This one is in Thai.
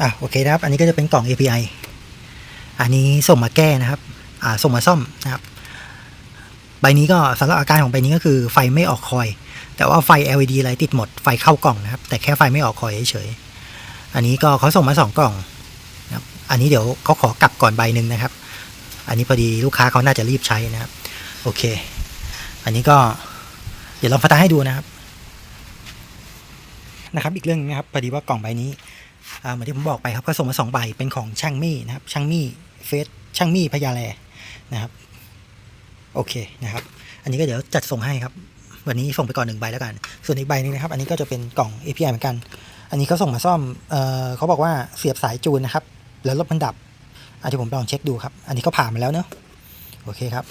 อะโอเคนะครับ อันนี้ก็จะเป็นกล่อง API อันนี้ส่งมาแก้นะครับ อ่าส่งมาซ่อมนะครับ ใบนี้ก็สำหรับอาการของใบนี้ก็คือไฟไม่ออกคอย แต่ว่าไฟ LED อะไรติดหมด ไฟเข้ากล่องนะครับ แต่แค่ไฟไม่ออกคอยเฉยๆ อันนี้ก็เขาส่งมาสองกล่องนะครับ อันนี้เดี๋ยวเขาขอกลับก่อนใบหนึ่งนะครับ อันนี้พอดีลูกค้าเขาน่าจะรีบใช้นะครับ โอเค อันนี้ก็เดี๋ยวลองฟัตาให้ดูนะครับนะครับ อีกเรื่องหนึงนะครับพอดีว่ากล่องใบนี้ เหมือนที่ผมบอกไปครับก็ส่งมาสองใบเป็นของช่างมี่นะครับช่างมี่เฟสช่างมี่พญาแลนะครับโอเคนะครับ อันนี้ก็เดี๋ยวจัดส่งให้ครับวันนี้ส่งไปก่อนหนึ่งใบแล้วกัน ส่วนอีกใบนึงนะครับ อันนี้ก็จะเป็นกล่อง API เหมือนกัน อันนี้เขาส่งมาซ่อมเอ่อเขาบอกว่าเสียบสายจูนนะครับ แล้วรถมันดับอันที่ผมลองเช็คดูครับ อันนี้ก็ผ่านมาแล้วเนอะโอเคครับ